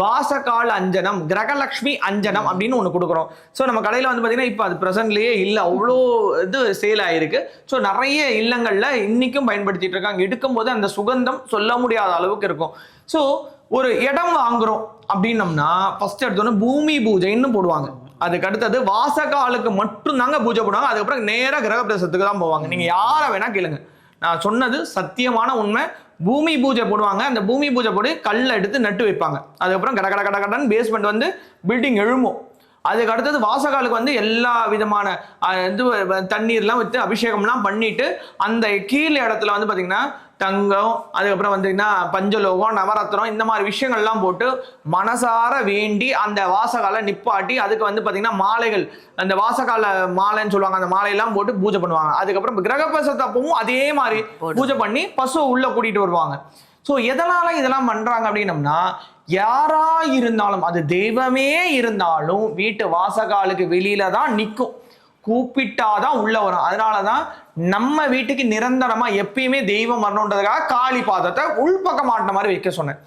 வாசகால் அஞ்சனம் கிரகலக்ஷ்மி அஞ்சனம் அப்படின்னு ஒன்று கொடுக்குறோம். ஸோ நம்ம கடையில் வந்து பார்த்தீங்கன்னா இப்போ அது ப்ரெசன்ட்லேயே இல்லை. அவ்வளோ இது சேல் ஆயிருக்கு. ஸோ நிறைய இல்லங்களில் இன்னைக்கும் பயன்படுத்திட்டு இருக்காங்க. எடுக்கும்போது அந்த சுகந்தம் சொல்ல முடியாத அளவுக்கு இருக்கும். ஸோ ஒரு இடம் வாங்குறோம் அப்படின்னம்னா ஃபர்ஸ்ட் எடுத்தோன்னே பூமி பூஜைன்னு போடுவாங்க. அதுக்கு அடுத்தது வாசகாலுக்கு மட்டும் தாங்க பூஜை போடுவாங்க. அதுக்கப்புறம் நேராக கிரகப்பிரசத்துக்கு தான் போவாங்க. நீங்க யாரை வேணா கேளுங்க. நான் சொன்னது சத்தியமான உண்மை. பூமி பூஜை போடுவாங்க. அந்த பூமி பூஜை போட்டு கல்லை எடுத்து நட்டு வைப்பாங்க. அதுக்கப்புறம் கட கட கட கடன்னு பேஸ்மெண்ட் வந்து பில்டிங் எழும்பும். அதுக்கு அடுத்தது வாசகாலுக்கு வந்து எல்லா விதமான இது தண்ணீர்லாம் வச்சு அபிஷேகம்லாம் பண்ணிட்டு அந்த கீழ் இடத்துல வந்து பார்த்தீங்கன்னா தங்கம் அதுக்கப்புறம் பார்த்தீங்கன்னா பஞ்சலோகம் நவரத்னம் இந்த மாதிரி விஷயங்கள்லாம் போட்டு மனசார வேண்டி அந்த வாசகால நிப்பாட்டி அதுக்கு வந்து பார்த்தீங்கன்னா மாலைகள் அந்த வாசகால மாலைன்னு சொல்லுவாங்க அந்த மாலையெல்லாம் போட்டு பூஜை பண்ணுவாங்க. அதுக்கப்புறம் கிரகப்பிரசத்து அப்பவும் அதே மாதிரி பூஜை பண்ணி பசுவை உள்ள கூட்டிட்டு வருவாங்க. ஸோ எதனால இதெல்லாம் பண்றாங்க அப்படின்னம்னா யாரா இருந்தாலும் அது தெய்வமே இருந்தாலும் வீட்டு வாசகாலுக்கு வெளியில தான் நிற்கும் கூப்பிட்டாதான் உள்ள வரும். அதனாலதான் நம்ம வீட்டுக்கு நிரந்தரமா எப்பயுமே தெய்வம் வரணுன்றதுக்காக காளி பாதத்தை உள்பக்கம் மாட்டின மாதிரி வைக்க சொன்னேன்.